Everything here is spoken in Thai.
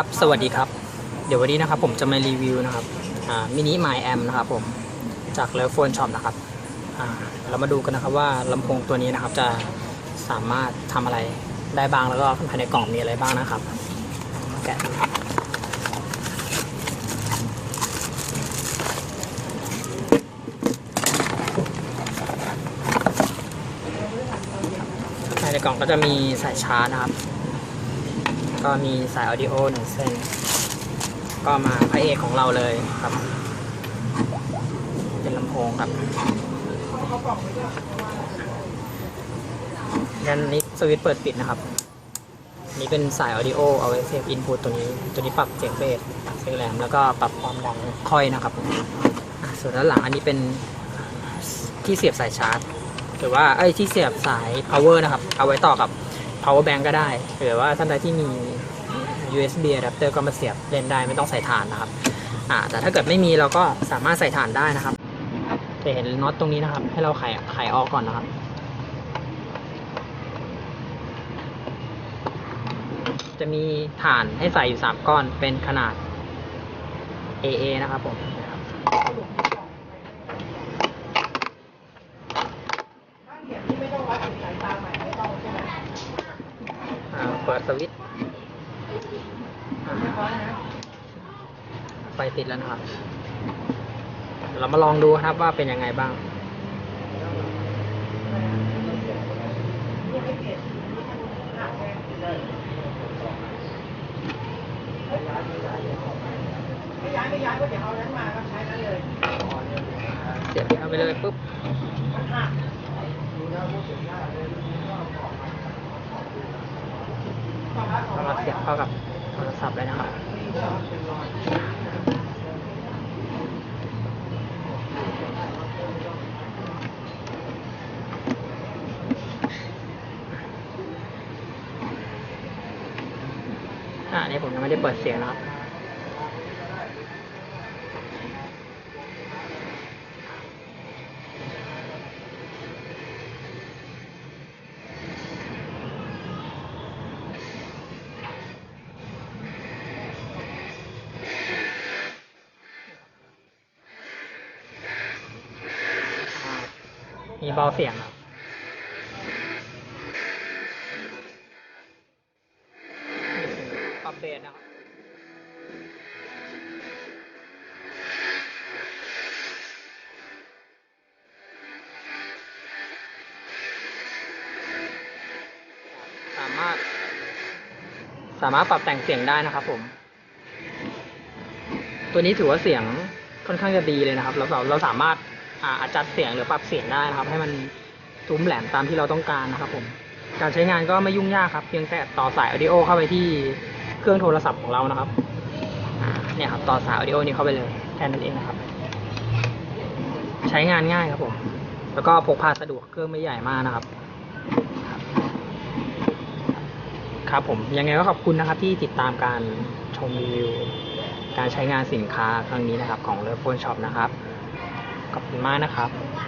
ครับสวัสดีครับ เดี๋ยววันนี้นะครับผมจะมารีวิวนะครับมินิไมแอมนะครับผมจากเลฟโฟนช็อปนะครับเรามาดูกันนะครับว่าลำโพงตัวนี้นะครับจะสามารถทำอะไรได้บ้างแล้วก็ภายในกล่องมีอะไรบ้างนะครับแกะภายในกล่องก็จะมีสายชาร์จนะครับ ก็มีสายออดิโอหนึ่งเส้น ก็มาพระเอกของเราเลยครับ เป็นลำโพงครับยันนี้สวิตช์เปิดปิดนะครับ นี่เป็นสายออดิโอเอาไว้เซฟอินพุตตัวนี้ ตัวนี้ปรับเสียงเบสเสียงแหลมแล้วก็ปรับความดังค่อยนะครับ ส่วนด้านหลังอันนี้เป็นที่เสียบสายชาร์จ หรือว่าไอ้ที่เสียบสาย power นะครับ เอาไว้ต่อกับ power bank ก็ได้ หรือว่าท่านใดที่มี USB adapter ก็มาเสียบเล่นได้ไม่ต้องใส่ถ่านนะครับอ่าแต่ถ้าเกิดไม่มีเราก็สามารถใส่ถ่านได้นะครับจะเห็นน็อตตรงนี้นะครับ ให้เราไขไขออกก่อนนะครับ จะมีถ่านให้ใส่อยู่3ก้อนเป็นขนาด AA นะครับผมนะครับอ่าเปิดสวิตช์ไฟติดแล้วนะครับ เรามาลองดูครับว่าเป็นยังไงบ้างเสียบเข้าไปเลยปุ๊บเรามาเเสียบเข้ากับโทรศัพท์เลยนะครับอ่านี่ผมยังไม่ได้เปิดเสียงนะครับ มีเบาเสียงครับปรับเบสนะครับสามารถ สามารถปรับแต่งเสียงได้นะครับผม ตัวนี้ถือว่าเสียงค่อนข้างจะดีเลยนะครับ เราเราเราสามารถ อาจัดเสียงหรือปรับเสียงได้นะครับ ให้มันทุ้มแหลมตามที่เราต้องการนะครับ ผม การใช้งานก็ไม่ยุ่งยากครับ เพียงแต่ต่อสายออดิโอเข้าไปที่เครื่องโทรศัพท์ของเรานะครับเนี่ยครับ ต่อสายออดิโอนี้เข้าไปเลยแค่นั้นเองนะครับ ใช้งานง่ายครับผม แล้วก็พกพาสะดวกเครื่องไม่ใหญ่มากนะครับครับผมยังไงก็ขอบคุณนะครับที่ติดตามการชมรีวิว การใช้งานสินค้าครั้งนี้นะครับของ Love Phone Shop นะครับ ขอบคุณมากนะครับ